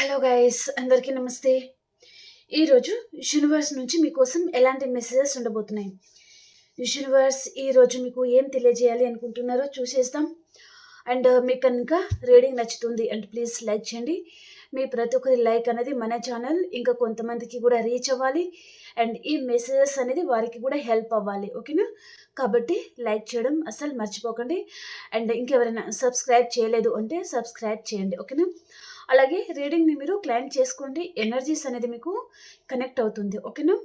Hello guys అందరికీ నమస్తే. ఈరోజు యూనివర్స్ నుంచి మీకోసం ఎలాంటి మెసేజెస్ ఉండబోతున్నాయి? యూనివర్స్ ఈరోజు మీకు ఏం తెలియజేయాలి అనుకుంటున్నారో చూసేస్తాం అండ్ uh, మీకు కనుక రీడింగ్ నచ్చుతుంది అండ్ ప్లీజ్ లైక్ చేయండి. మీ ప్రతి ఒక్కరి లైక్ అనేది మన ఛానల్ ఇంకా కొంతమందికి కూడా రీచ్ అవ్వాలి. అండ్ ఈ మెసేజెస్ అనేది వారికి కూడా హెల్ప్ అవ్వాలి ఓకేనా కాబట్టి లైక్ చేయడం అస్సలు మర్చిపోకండి. అండ్ ఇంకెవరైనా సబ్స్క్రైబ్ చేయలేదు అంటే సబ్స్క్రైబ్ చేయండి ఓకేనా అలాగే రీడింగ్ని మీరు క్లైంట్ చేసుకోండి. ఎనర్జీస్ అనేది మీకు కనెక్ట్ అవుతుంది. ఓకేనా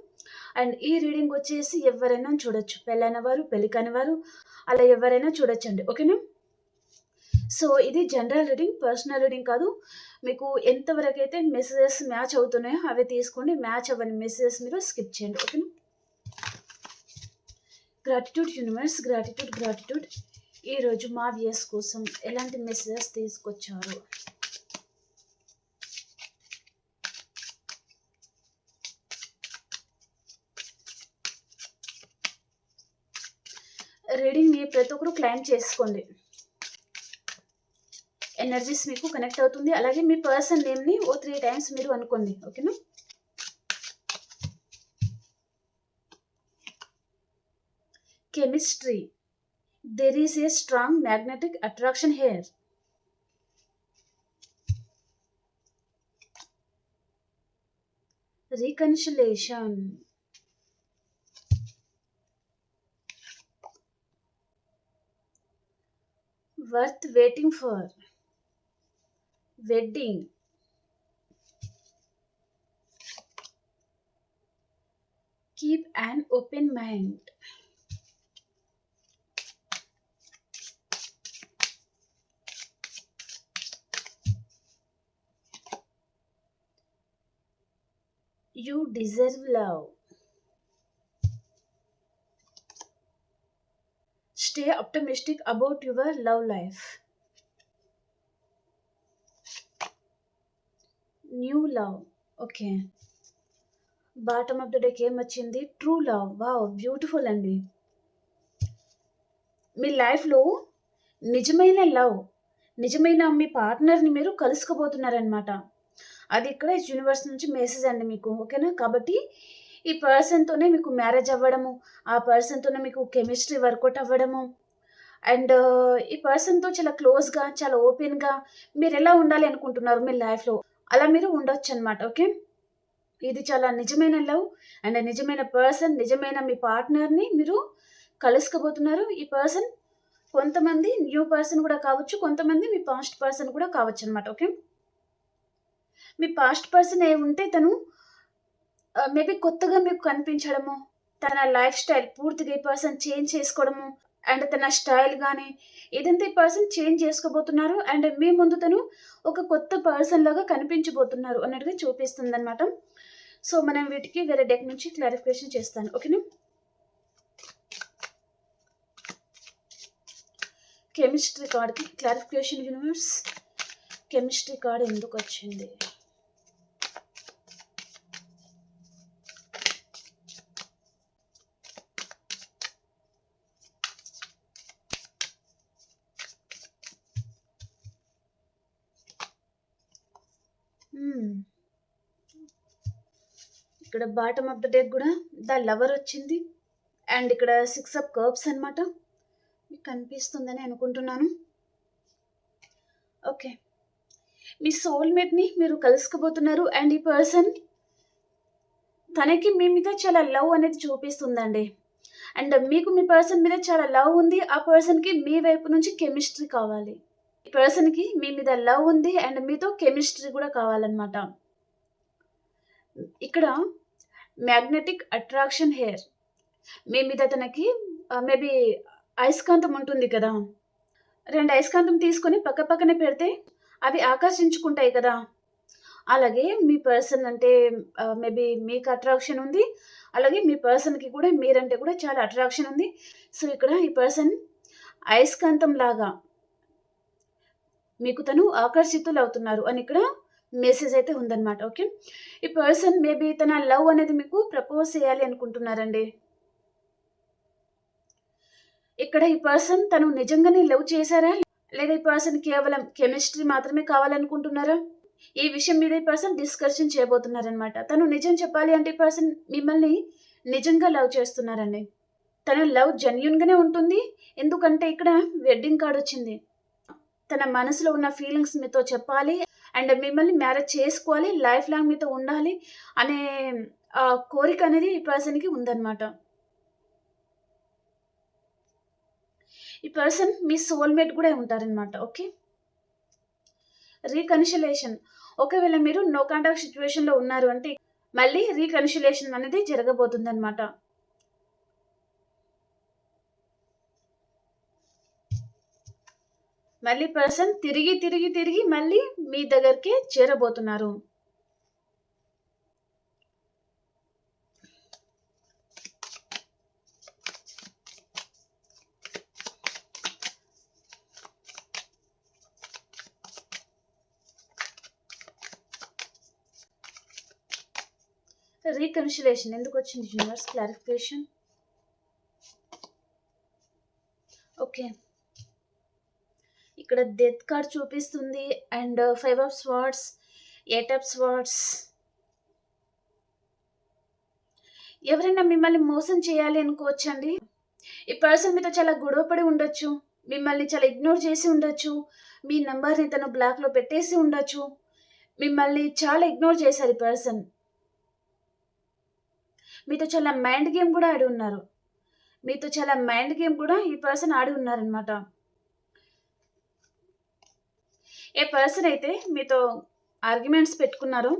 అండ్ ఈ రీడింగ్ వచ్చేసి ఎవరైనా చూడొచ్చు. పెళ్ళైన వారు పెళ్ళి కాని వారు అలా ఎవరైనా చూడొచ్చండి. ఓకేనా సో ఇది జనరల్ రీడింగ్ పర్సనల్ రీడింగ్ కాదు. మీకు ఎంతవరకు అయితే మెసేజెస్ మ్యాచ్ అవుతున్నాయో అవి తీసుకోండి. మ్యాచ్ అవ్వని మెసేజెస్ మీరు స్కిప్ చేయండి. ఓకేనా గ్రాటిట్యూడ్ యూనివర్స్ గ్రాటిట్యూడ్ గ్రాటిట్యూడ్ ఈరోజు మా వ్యూస్ కోసం ఎలాంటి మెసేజెస్ తీసుకొచ్చారు? రీడింగ్ని ప్రతి ఒక్కరు క్లైమ్ చేసుకోండి. ఎనర్జీస్ మీకు కనెక్ట్ అవుతుంది. అలాగే మీ పర్సన్ నేమ్ని ఓ త్రీ టైమ్స్ మీరు అనుకోండి. ఓకేనా chemistry there is a strong magnetic attraction here reconciliation worth waiting for? Wedding. Keep an open mind. You deserve love stay optimistic about your love life. New love okay bottom of the డేకి ఏం వచ్చింది? True love wow beautiful అండి. మీ లైఫ్లో నిజమైన love నిజమైన మీ పార్ట్నర్ని మీరు కలుసుకోబోతున్నారనమాట అది ఇక్కడ యూనివర్స్ నుంచి మెసేజ్ అండి మీకు ఓకేనా కాబట్టి ఈ పర్సన్తోనే మీకు మ్యారేజ్ అవ్వడము ఆ పర్సన్తోనే మీకు కెమిస్ట్రీ వర్కౌట్ అవ్వడము. అండ్ uh, ఈ పర్సన్తో చాలా క్లోజ్గా చాలా ఓపెన్గా మీరు ఎలా ఉండాలి అనుకుంటున్నారు మీ లైఫ్లో అలా మీరు ఉండొచ్చు అనమాట ఓకే ఇది చాలా నిజమైన లవ్ అండ్ నిజమైన పర్సన్ నిజమైన మీ పార్ట్నర్ని మీరు కలుసుకోబోతున్నారు. ఈ పర్సన్ కొంతమంది న్యూ పర్సన్ కూడా కావచ్చు కొంతమంది మీ పాస్ట్ పర్సన్ కూడా కావచ్చు అనమాట ఓకే మీ పాస్ట్ పర్సన్ ఏ ఉంటే తను మేబీ కొత్తగా మీకు కనిపించడము తన లైఫ్ స్టైల్ పూర్తిగా ఈ పర్సన్ చేంజ్ చేసుకోవడము అండ్ తన స్టైల్ కానీ ఏదంతా ఈ పర్సన్ చేంజ్ చేసుకోబోతున్నారు అండ్ మీ ముందు తను ఒక కొత్త పర్సన్ లాగా కనిపించబోతున్నారు అన్నట్టుగా చూపిస్తుంది అనమాట సో మనం వీటికి వేరే డెక్ నుంచి క్లారిఫికేషన్ చేస్తాను ఓకేనా? కెమిస్ట్రీ కార్డ్కి క్లారిఫికేషన్ యూనివర్స్ కెమిస్ట్రీ కార్డ్ ఎందుకు వచ్చింది? ఇక్కడ బాటమ్ ఆఫ్ ద డెక్ కూడా ద లవర్ వచ్చింది. అండ్ ఇక్కడ సిక్స్ ఆఫ్ కర్బ్స్ అనమాట మీకు కనిపిస్తుందని అనుకుంటున్నాను. ఓకే. మీ సోల్మేట్ని మీరు కలుసుకోబోతున్నారు. అండ్ ఈ పర్సన్ తనకి మీ మీద చాలా లవ్ అనేది చూపిస్తుందండి. అండ్ మీకు మీ పర్సన్ మీద చాలా లవ్ ఉంది. ఆ పర్సన్కి మీ వైపు నుంచి కెమిస్ట్రీ కావాలి. ఈ పర్సన్కి మీ మీద లవ్ ఉంది. అండ్ మీతో కెమిస్ట్రీ కూడా కావాలన్నమాట. ఇక్కడ మ్యాగ్నెటిక్ అట్రాక్షన్ హెయిర్. మీ మీద తనకి మేబీ అయస్కాంతం ఉంటుంది కదా. రెండు అయస్కాంతం తీసుకొని పక్క పక్కనే పెడితే అవి ఆకర్షించుకుంటాయి కదా. అలాగే మీ పర్సన్ అంటే మేబీ మీకు అట్రాక్షన్ ఉంది. అలాగే మీ పర్సన్కి కూడా మీరంటే కూడా చాలా అట్రాక్షన్ ఉంది. సో ఇక్కడ ఈ పర్సన్ అయస్కాంతం లాగా మీకు తను ఆకర్షితులు అవుతున్నారు అని ఇక్కడ మెసేజ్ అయితే ఉందన్నమాట ఓకే ఈ పర్సన్ మేబీ తన లవ్ అనేది మీకు ప్రపోజ్ చేయాలి అనుకుంటున్నారండి. ఇక్కడ ఈ పర్సన్ తను నిజంగానే లవ్ చేశారా? లేదా ఈ పర్సన్ కేవలం కెమిస్ట్రీ మాత్రమే కావాలనుకుంటున్నారా? ఈ విషయం మీద ఈ పర్సన్ డిస్కషన్ చేయబోతున్నారనమాట తను నిజం చెప్పాలి అంటే ఈ పర్సన్ మిమ్మల్ని నిజంగా లవ్ చేస్తున్నారండి. తన లవ్ జెన్యున్గానే ఉంటుంది. ఎందుకంటే ఇక్కడ వెడ్డింగ్ కార్డ్ వచ్చింది. తన మనసులో ఉన్న ఫీలింగ్స్ మీతో చెప్పాలి. అండ్ మిమ్మల్ని మ్యారేజ్ చేసుకోవాలి లైఫ్ లాంగ్ మీతో ఉండాలి అనే ఆ కోరిక అనేది ఈ పర్సన్కి ఉందన్నమాట. ఈ పర్సన్ మీ సోల్మేట్ కూడా ఉంటారనమాట ఓకే? రీకన్సిలేషన్. ఒకవేళ మీరు నో కాంటాక్ట్ సిచ్యువేషన్లో ఉన్నారు అంటే మళ్ళీ రీకన్సిలేషన్ అనేది జరగబోతుంది అనమాట మళ్ళీ పర్సన్ తిరిగి తిరిగి తిరిగి మళ్ళీ మీ దగ్గరికి చేరబోతున్నారు. రీకన్సిలేషన్ ఎందుకు వచ్చింది యూనివర్స్ క్లారిఫికేషన్ ఓకే ఇక్కడ డెత్ కార్డ్ చూపిస్తుంది and five of swords eight of swords ఎవరైనా మిమ్మల్ని మోసం చేయాలి అనుకోవచ్చండి? ఈ పర్సన్ మీతో చాలా గొడవపడి ఉండొచ్చు మిమ్మల్ని చాలా ఇగ్నోర్ చేసి ఉండొచ్చు మీ నెంబర్ని తను బ్లాక్లో పెట్టేసి ఉండొచ్చు మిమ్మల్ని చాలా ఇగ్నోర్ చేశారు ఈ పర్సన్ మీతో చాలా మైండ్ గేమ్ కూడా ఆడి ఉన్నారు. మీతో చాలా మైండ్ గేమ్ కూడా ఈ పర్సన్ ఆడి ఉన్నారనమాట ఏ పర్సన్ అయితే మీతో ఆర్గ్యుమెంట్స్ పెట్టుకున్నారు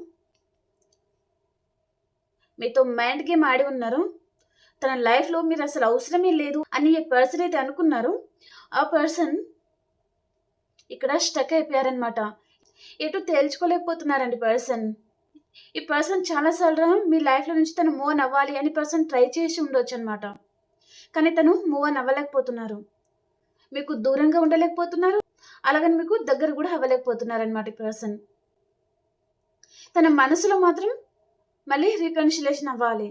మీతో మైండ్ గేమ్ ఆడి ఉన్నారు తన లైఫ్లో మీరు అసలు అవసరమే లేదు అని ఏ పర్సన్ అయితే అనుకున్నారు ఆ పర్సన్ ఇక్కడ స్టక్ అయిపోయారనమాట ఎటు తేల్చుకోలేకపోతున్నారండి పర్సన్ ఈ పర్సన్ చాలాసార్లు మీ లైఫ్లో నుంచి తను మూవ్ అవ్వాలి అని పర్సన్ ట్రై చేసి ఉండొచ్చు అనమాట కానీ తను మూవ్ ఆన్ అవ్వలేకపోతున్నారు. మీకు దూరంగా ఉండలేకపోతున్నారు? అలాగని మీకు దగ్గర కూడా అవ్వలేకపోతున్నారనమాట ఈ పర్సన్ తన మనసులో మాత్రం మళ్ళీ రీకన్సిలేషన్ అవ్వాలి.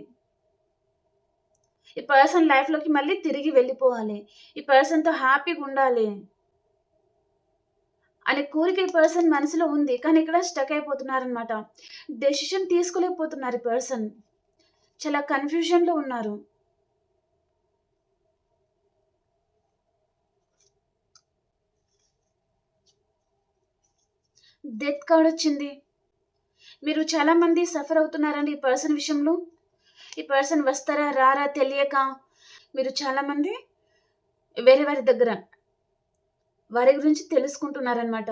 ఈ పర్సన్ లైఫ్లోకి మళ్ళీ తిరిగి వెళ్ళిపోవాలి. ఈ పర్సన్తో హ్యాపీగా ఉండాలి. అనే కోరిక ఈ పర్సన్ మనసులో ఉంది. కానీ ఇక్కడ స్టక్ అయిపోతున్నారనమాట డెసిషన్ తీసుకోలేకపోతున్నారు ఈ పర్సన్ చాలా కన్ఫ్యూజన్లో ఉన్నారు. డెత్ కార్డ్ వచ్చింది. మీరు చాలామంది సఫర్ అవుతున్నారండి ఈ పర్సన్ విషయంలో. ఈ పర్సన్ వస్తారా రారా తెలియక మీరు చాలామంది వేరే వారి దగ్గర వారి గురించి తెలుసుకుంటున్నారనమాట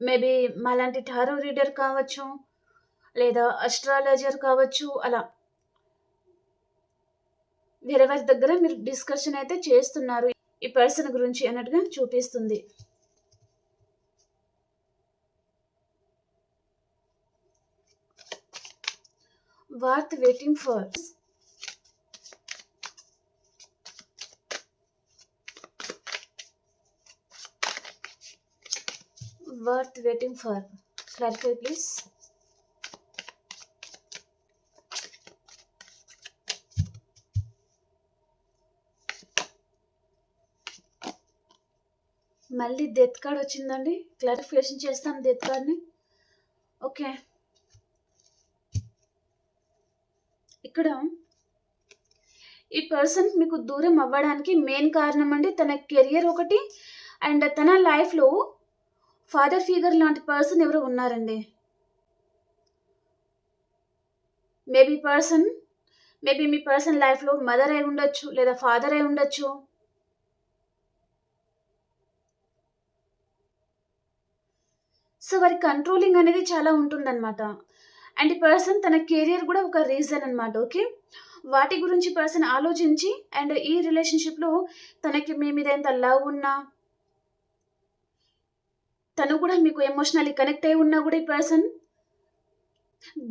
మేబీ మాలాంటి టారో రీడర్ కావచ్చు లేదా అస్ట్రాలజర్ కావచ్చు అలా. వేరే వారి దగ్గర మీరు డిస్కషన్ అయితే చేస్తున్నారు. ఈ పర్సన్ గురించి అన్నట్టుగా చూపిస్తుంది. Worth waiting for. Worth waiting for. Clarify, please. మళ్ళీ డెత్ కార్డ్ వచ్చిందండి క్లారిఫికేషన్ చేస్తాను డెత్ కార్డ్ని ఓకే ఇక్కడ ఈ పర్సన్ మీకు దూరం అవ్వడానికి మెయిన్ కారణం అండి తన కెరియర్ ఒకటి అండ్ తన లైఫ్లో ఫాదర్ ఫిగర్ లాంటి పర్సన్ ఎవరు ఉన్నారండి. మేబీ పర్సన్ మేబీ మీ పర్సన్ లైఫ్లో మదర్ అయి ఉండొచ్చు లేదా ఫాదర్ అయి ఉండొచ్చు. సో వారి కంట్రోలింగ్ అనేది చాలా ఉంటుందన్నమాట. అండ్ ఈ పర్సన్ తన కెరియర్ కూడా ఒక రీజన్ అనమాట ఓకే వాటి గురించి పర్సన్ ఆలోచించి అండ్ ఈ రిలేషన్షిప్లో తనకి మీ మీద ఎంత లవ్ ఉన్నా తను కూడా మీకు ఎమోషనల్లీ కనెక్ట్ అయి ఉన్నా కూడా ఈ పర్సన్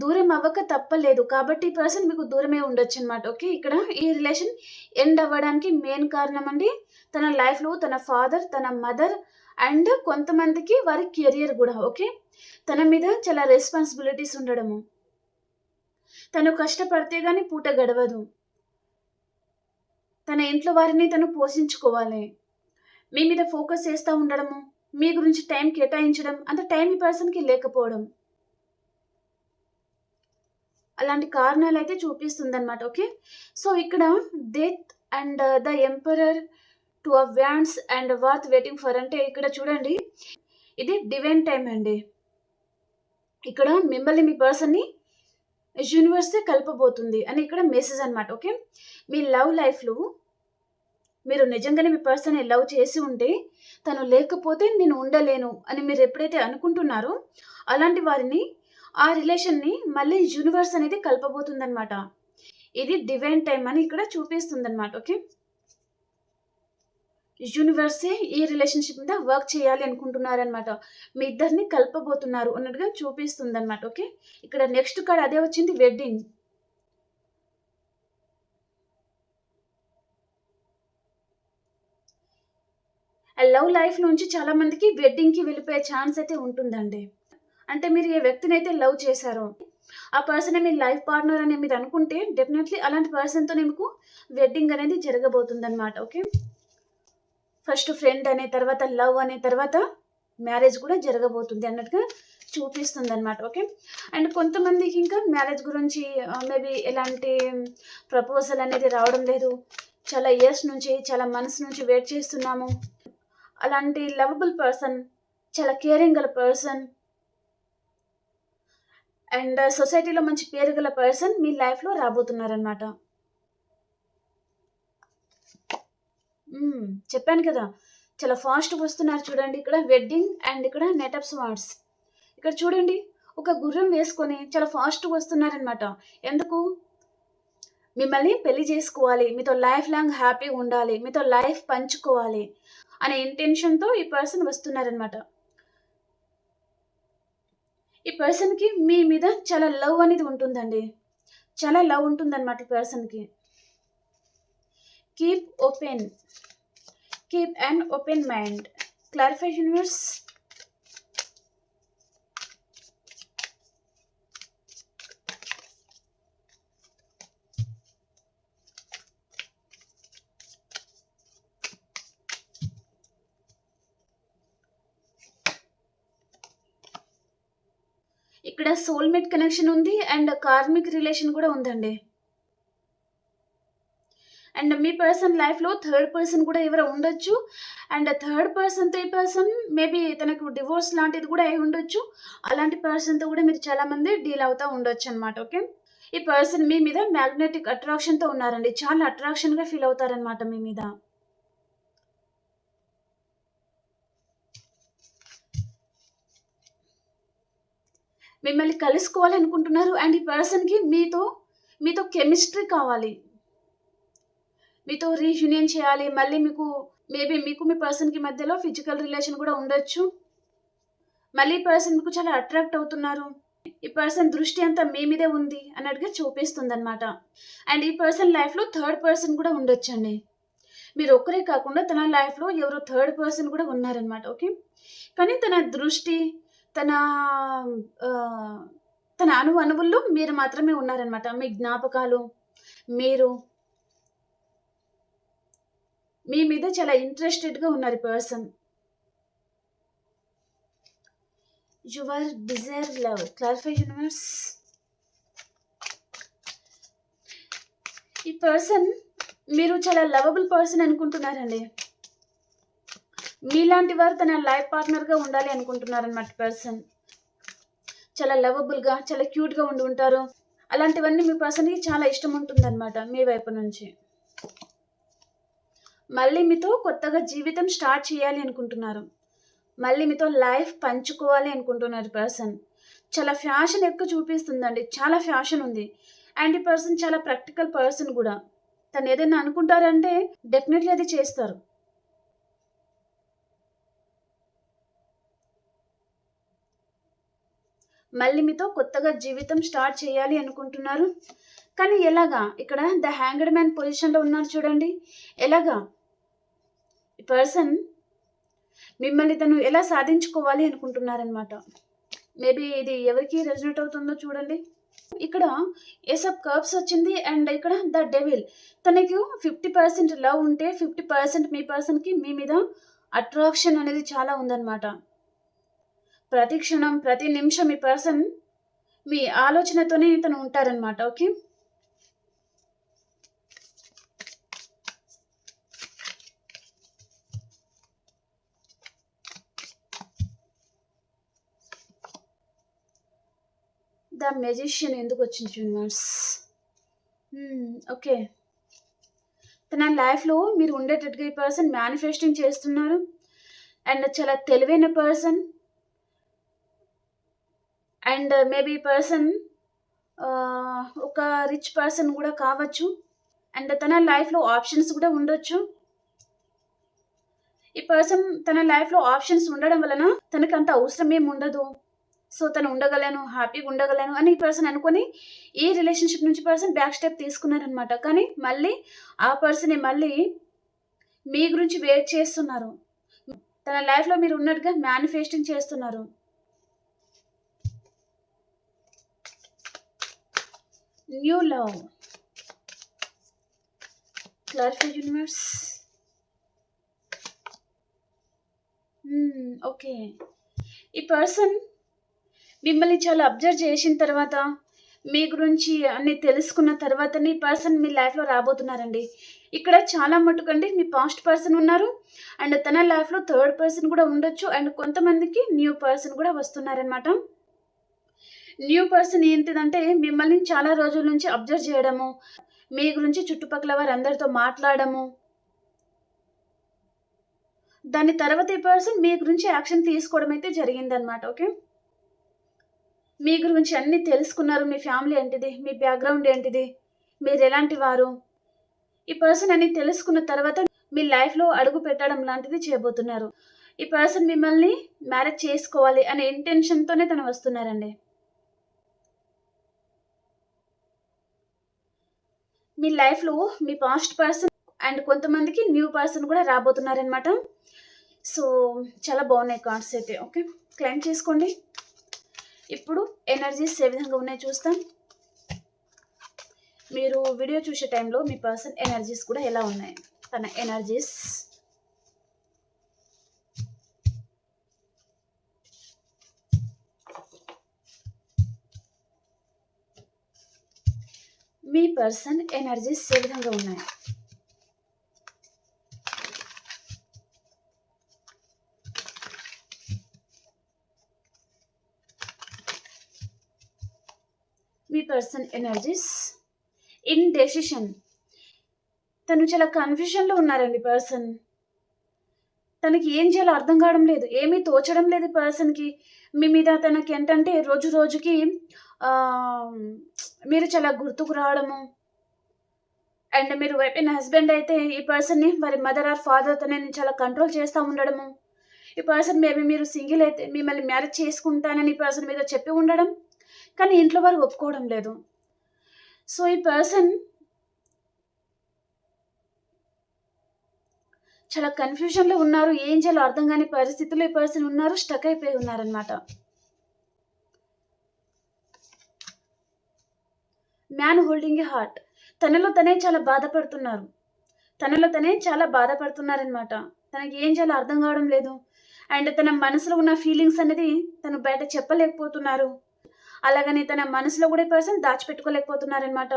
దూరం అవ్వక తప్పలేదు. కాబట్టి ఈ పర్సన్ మీకు దూరమే ఉండొచ్చు అనమాట ఓకే ఇక్కడ ఈ రిలేషన్ ఎండ్ అవ్వడానికి మెయిన్ కారణం అండి తన లైఫ్లో తన ఫాదర్ తన మదర్ అండ్ కొంతమందికి వారి కెరియర్ కూడా ఓకే తన మీద చాలా రెస్పాన్సిబిలిటీస్ ఉండడము. తను కష్టపడితే కానీ పూట గడవదు. తన ఇంట్లో వారిని తను పోషించుకోవాలి. మీ మీద ఫోకస్ చేస్తూ ఉండడము మీ గురించి టైం కేటాయించడం అంత టైం ఈ పర్సన్కి లేకపోవడం. అలాంటి కారణాలు అయితే చూపిస్తుందన్నమాట ఓకే? సో ఇక్కడ death and the emperor two of wands and worth waiting for అంటే ఇక్కడ చూడండి. ఇది డివైన్ టైం అండి. ఇక్కడ మిమ్మల్ని మీ పర్సన్ని యూనివర్సే కలపబోతుంది అని ఇక్కడ మెసేజ్ అనమాట ఓకే? మీ లవ్ లైఫ్లో మీరు నిజంగానే మీ పర్సన్ని లవ్ చేసి ఉంటే తను లేకపోతే నేను ఉండలేను అని మీరు ఎప్పుడైతే అనుకుంటున్నారో అలాంటి వారిని ఆ రిలేషన్ని మళ్ళీ యూనివర్స్ అనేది కలపబోతుందన్నమాట. ఇది డివైన్ టైం అని ఇక్కడ చూపిస్తుంది అనమాట ఓకే? యూనివర్సే ఈ రిలేషన్షిప్ మీద వర్క్ చేయాలి అనుకుంటున్నారనమాట మీ ఇద్దరిని కలపబోతున్నారు అన్నట్టుగా చూపిస్తుంది అనమాట ఓకే ఇక్కడ నెక్స్ట్ కార్డ్ అదే వచ్చింది వెడ్డింగ్ లవ్ లైఫ్ నుంచి చాలా మందికి వెడ్డింగ్కి వెళ్ళిపోయే ఛాన్స్ అయితే ఉంటుందండి. అంటే మీరు ఏ వ్యక్తిని అయితే లవ్ చేశారో ఆ పర్సన్ మీ లైఫ్ పార్ట్నర్ అనే మీరు అనుకుంటే డెఫినెట్లీ అలాంటి పర్సన్తో మీకు వెడ్డింగ్ అనేది జరగబోతుంది అనమాట ఓకే ఫస్ట్ ఫ్రెండ్ అనే తర్వాత లవ్ అనే తర్వాత మ్యారేజ్ కూడా జరగబోతుంది అన్నట్టుగా చూపిస్తుంది అనమాట ఓకే? అండ్ కొంతమందికి ఇంకా మ్యారేజ్ గురించి మేబీ ఎలాంటి ప్రపోజల్ అనేది రావడం లేదు. చాలా ఇయర్స్ నుంచి చాలా మనసు నుంచి వెయిట్ చేస్తున్నాము. అలాంటి లవబుల్ పర్సన్ చాలా కేరింగ్ గల పర్సన్ అండ్ సొసైటీలో మంచి పేరు గల పర్సన్ మీ లైఫ్లో రాబోతున్నారనమాట చెప్పాను కదా. చాలా ఫాస్ట్ వస్తున్నారు చూడండి ఇక్కడ. వెడ్డింగ్ అండ్ ఇక్కడ నెటప్స్ వార్డ్స్ ఇక్కడ చూడండి. ఒక గుర్రం వేసుకొని చాలా ఫాస్ట్ వస్తున్నారనమాట ఎందుకు? మిమ్మల్ని పెళ్ళి చేసుకోవాలి. మీతో లైఫ్ లాంగ్ హ్యాపీగా ఉండాలి. మీతో లైఫ్ పంచుకోవాలి అనే ఇంటెన్షన్తో ఈ పర్సన్ వస్తున్నారనమాట ఈ పర్సన్కి మీ మీద చాలా లవ్ అనేది ఉంటుందండి. చాలా లవ్ ఉంటుందన్నమాట ఈ పర్సన్కి keep open keep and open mind clarify universe ఇక్కడ సోల్మేట్ కనెక్షన్ ఉంది అండ్ కార్మిక్ రిలేషన్ కూడా ఉందండి. అండ్ మీ పర్సన్ లైఫ్లో థర్డ్ పర్సన్ కూడా ఎవరో ఉండొచ్చు. అండ్ థర్డ్ పర్సన్తో ఈ పర్సన్ మేబీ తనకు డివోర్స్ లాంటిది కూడా అయి ఉండొచ్చు. అలాంటి పర్సన్తో కూడా మీరు చాలామంది డీల్ అవుతూ ఉండొచ్చు అనమాట ఓకే? ఈ పర్సన్ మీ మీద మ్యాగ్నెటిక్ అట్రాక్షన్తో ఉన్నారండి. చాలా అట్రాక్షన్గా ఫీల్ అవుతారనమాట మీ మీద. మిమ్మల్ని కలుసుకోవాలనుకుంటున్నారు అండ్ ఈ పర్సన్కి మీతో మీతో కెమిస్ట్రీ కావాలి. మీతో రీయూనియన్ చేయాలి. మళ్ళీ మీకు మేబీ మీకు మీ పర్సన్కి మధ్యలో ఫిజికల్ రిలేషన్ కూడా ఉండొచ్చు. మళ్ళీ ఈ పర్సన్ మీకు చాలా అట్రాక్ట్ అవుతున్నారు. ఈ పర్సన్ దృష్టి అంతా మీ మీదే ఉంది అన్నట్టుగా చూపిస్తుంది అనమాట అండ్ ఈ పర్సన్ లైఫ్లో థర్డ్ పర్సన్ కూడా ఉండొచ్చండి. మీరు ఒక్కరే కాకుండా తన లైఫ్లో ఎవరో థర్డ్ పర్సన్ కూడా ఉన్నారనమాట ఓకే? కానీ తన దృష్టి తన తన అను అనువుల్లో మీరు మాత్రమే ఉన్నారనమాట మీ జ్ఞాపకాలు మీరు మీ మీద చాలా ఇంట్రెస్టెడ్గా ఉన్నారు person your desire love clarify universe ఈ పర్సన్ మీరు చాలా లవబుల్ పర్సన్ అనుకుంటున్నారండి. మీలాంటి వారు తన లైఫ్ పార్ట్నర్గా ఉండాలి అనుకుంటున్నారనమాట పర్సన్ చాలా లవబుల్గా చాలా క్యూట్గా ఉండి ఉంటారు. అలాంటివన్నీ మీ పర్సన్కి చాలా ఇష్టం ఉంటుందన్నమాట మీ వైపు నుంచి. మళ్ళీ మీతో కొత్తగా జీవితం స్టార్ట్ చేయాలి అనుకుంటున్నారు. మళ్ళీ మీతో లైఫ్ పంచుకోవాలి అనుకుంటున్నారు పర్సన్. చాలా ఫ్యాషన్ ఎక్కువ చూపిస్తుందండి. చాలా ఫ్యాషన్ ఉంది. అండ్ ఈ పర్సన్ చాలా ప్రాక్టికల్ పర్సన్ కూడా. తను ఏదైనా అనుకుంటారంటే డెఫినెట్లీ అది చేస్తారు. మళ్ళీ మీతో కొత్తగా జీవితం స్టార్ట్ చేయాలి అనుకుంటున్నారు. కానీ ఎలాగా? ఇక్కడ ద హ్యాంగడ్ మ్యాన్ పొజిషన్లో ఉన్నారు చూడండి. ఎలాగా? పర్సన్ మిమ్మల్ని తను ఎలా సాధించుకోవాలి అనుకుంటున్నారనమాట మేబీ ఇది ఎవరికి రెజనేట్ అవుతుందో చూడండి. ఇక్కడ ఏసప్ కర్బ్స్ వచ్చింది అండ్ ఇక్కడ ద డెవిల్ తనకు ఫిఫ్టీ పర్సెంట్ లవ్ ఉంటే ఫిఫ్టీ పర్సెంట్ మీ పర్సన్కి మీ మీద అట్రాక్షన్ అనేది చాలా ఉందన్నమాట. ప్రతి క్షణం ప్రతి నిమిషం ఈ పర్సన్ మీ ఆలోచనతోనే తను ఉంటారనమాట ఓకే ద మెజిషియన్ ఎందుకు వచ్చింది యూనివర్స్ ఓకే hmm, తన లైఫ్లో మీరు ఉండేటట్టుగా ఈ పర్సన్ మేనిఫెస్టింగ్ చేస్తున్నారు. అండ్ చాలా తెలివైన పర్సన్ అండ్ మేబీ పర్సన్ ఒక రిచ్ పర్సన్ కూడా కావచ్చు. అండ్ తన లైఫ్లో ఆప్షన్స్ కూడా ఉండొచ్చు. ఈ పర్సన్ తన లైఫ్లో ఆప్షన్స్ ఉండడం వలన తనకు అంత అవసరం ఏమి ఉండదు. సో తను ఉండగలను హ్యాపీగా ఉండగలను అని ఈ పర్సన్ అనుకొని ఈ రిలేషన్షిప్ నుంచి పర్సన్ బ్యాక్ స్టెప్ తీసుకున్నారనమాట కానీ మళ్ళీ ఆ పర్సన్ మళ్ళీ మీ గురించి వెయిట్ చేస్తున్నారు. తన లైఫ్లో మీరు ఉన్నట్టుగా మేనిఫెస్టింగ్ చేస్తున్నారు. New love clarify universe okay ఈ పర్సన్ మిమ్మల్ని చాలా అబ్జర్వ్ చేసిన తర్వాత మీ గురించి అన్ని తెలుసుకున్న తర్వాతనే పర్సన్ మీ లైఫ్లో రాబోతున్నారండి. ఇక్కడ చాలా మటుకండి మీ పాస్ట్ పర్సన్ ఉన్నారు అండ్ తన లైఫ్లో థర్డ్ పర్సన్ కూడా ఉండొచ్చు అండ్ కొంతమందికి న్యూ పర్సన్ కూడా వస్తున్నారనమాట న్యూ పర్సన్ ఏంటిదంటే మిమ్మల్ని చాలా రోజుల నుంచి అబ్జర్వ్ చేయడము మీ గురించి చుట్టుపక్కల వారందరితో మాట్లాడము. దాని తర్వాత ఈ పర్సన్ మీ గురించి యాక్షన్ తీసుకోవడం అయితే జరిగిందనమాట ఓకే? మీ గురించి అన్నీ తెలుసుకున్నారు. మీ ఫ్యామిలీ ఏంటిది? మీ బ్యాక్గ్రౌండ్ ఏంటిది? మీరు ఎలాంటి వారు? ఈ పర్సన్ అన్ని తెలుసుకున్న తర్వాత మీ లైఫ్లో అడుగు పెట్టడం లాంటిది చేయబోతున్నారు. ఈ పర్సన్ మిమ్మల్ని మ్యారేజ్ చేసుకోవాలి అనే ఇంటెన్షన్తోనే తను వస్తున్నారండి. మీ లైఫ్లో మీ పాస్ట్ పర్సన్ అండ్ కొంతమందికి న్యూ పర్సన్ కూడా రాబోతున్నారనమాట సో చాలా బాగున్నాయి కార్డ్స్ అయితే. ఓకే? క్లైమ్ చేసుకోండి. ఇప్పుడు ఎనర్జీస్ ఏ విధంగా ఉన్నాయో చూస్తాం. మీరు వీడియో చూసే టైంలో మీ పర్సన్ ఎనర్జీస్ కూడా ఎలా ఉన్నాయి? తన ఎనర్జీస్ మీ పర్సన్ ఎనర్జీస్ ఏ విధంగా ఉన్నాయి? పర్సన్ ఎనర్జీస్ ఇన్ డెసిషన్ తను చాలా కన్ఫ్యూషన్లో ఉన్నారండి పర్సన్ తనకి ఏం చేయాలో అర్థం కావడం లేదు. ఏమీ తోచడం లేదు పర్సన్కి మీ మీద తనకి ఏంటంటే రోజు రోజుకి మీరు చాలా గుర్తుకు రావడము. అండ్ మీరు వైపిన హస్బెండ్ అయితే ఈ పర్సన్ని వారి మదర్ ఆర్ ఫాదర్తోనే చాలా కంట్రోల్ చేస్తూ ఉండడము. ఈ పర్సన్ మేబీ మీరు సింగిల్ అయితే మిమ్మల్ని మ్యారేజ్ చేసుకుంటానని ఈ పర్సన్ మీద చెప్పి ఉండడం. కానీ ఇంట్లో వారు ఒప్పుకోవడం లేదు. సో ఈ పర్సన్ చాలా కన్ఫ్యూజన్లో ఉన్నారు ఏం చేయాలో అర్థం కాని పరిస్థితుల్లో ఈ పర్సన్ ఉన్నారు స్టక్ అయిపోయి ఉన్నారనమాట మ్యాన్ హోల్డింగ్ ఏ హార్ట్ తనలో తనే చాలా బాధపడుతున్నారు. తనలో తనే చాలా బాధపడుతున్నారనమాట తనకి ఏం చేయాలో అర్థం కావడం లేదు. అండ్ తన మనసులో ఉన్న ఫీలింగ్స్ అనేది తను బయట చెప్పలేకపోతున్నారు. అలాగని తన మనసులో కూడా పర్సన్ దాచిపెట్టుకోలేకపోతున్నారనమాట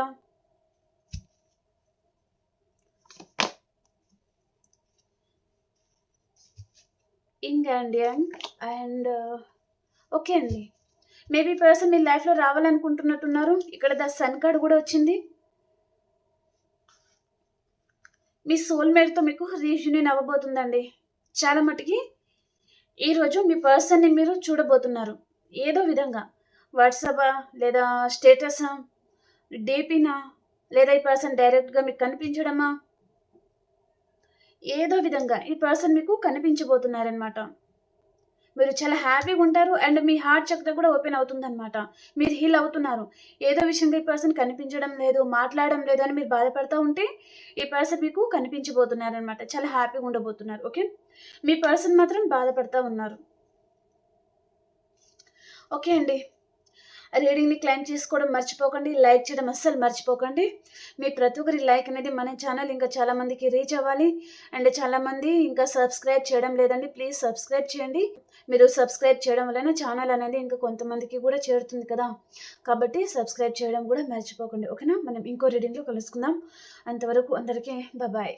ఇంగ్ అండ్ యంగ్ అండ్ ఓకే అండి. మేబీ పర్సన్ మీ లైఫ్లో రావాలనుకుంటున్నట్టున్నారు. ఇక్కడ ద సన్ కార్డ్ కూడా వచ్చింది. మీ సోల్మేట్తో మీకు రీయూనియన్ అవ్వబోతుందండి. చాలా మటుకి ఈరోజు మీ పర్సన్ని మీరు చూడబోతున్నారు. ఏదో విధంగా. వాట్సాపా లేదా స్టేటసా? డీపీనా? లేదా ఈ పర్సన్ డైరెక్ట్గా మీకు కనిపించడమా? ఏదో విధంగా ఈ పర్సన్ మీకు కనిపించబోతున్నారనమాట మీరు చాలా హ్యాపీగా ఉంటారు అండ్ మీ హార్ట్ చక్ర కూడా ఓపెన్ అవుతుందన్నమాట. మీరు హీల్ అవుతున్నారు. ఏదో విషయంగా ఈ పర్సన్ కనిపించడం లేదు మాట్లాడడం లేదు అని మీరు బాధపడుతూ ఉంటే ఈ పర్సన్ మీకు కనిపించబోతున్నారనమాట చాలా హ్యాపీగా ఉండబోతున్నారు ఓకే? మీ పర్సన్ మాత్రం బాధపడుతూ ఉన్నారు. ఓకే అండి. రీడింగ్‌ని క్లైమ్ చేసుకోవడం మర్చిపోకండి. లైక్ చేయడం అస్సలు మర్చిపోకండి. మీ ప్రతి ఒక్కరి లైక్ అనేది మన ఛానల్ ఇంకా చాలామందికి రీచ్ అవ్వాలి. అండ్ చాలామంది ఇంకా సబ్స్క్రైబ్ చేయడం లేదండి. ప్లీజ్ సబ్స్క్రైబ్ చేయండి. మీరు సబ్స్క్రైబ్ చేయడం వలన ఛానల్ అనేది ఇంకా కొంతమందికి కూడా చేరుతుంది కదా! కాబట్టి సబ్స్క్రైబ్ చేయడం కూడా మర్చిపోకండి. ఓకేనా? మనం ఇంకో రీడింగ్‌లో కలుసుకుందాం. అంతవరకు అందరికీ బాయ్.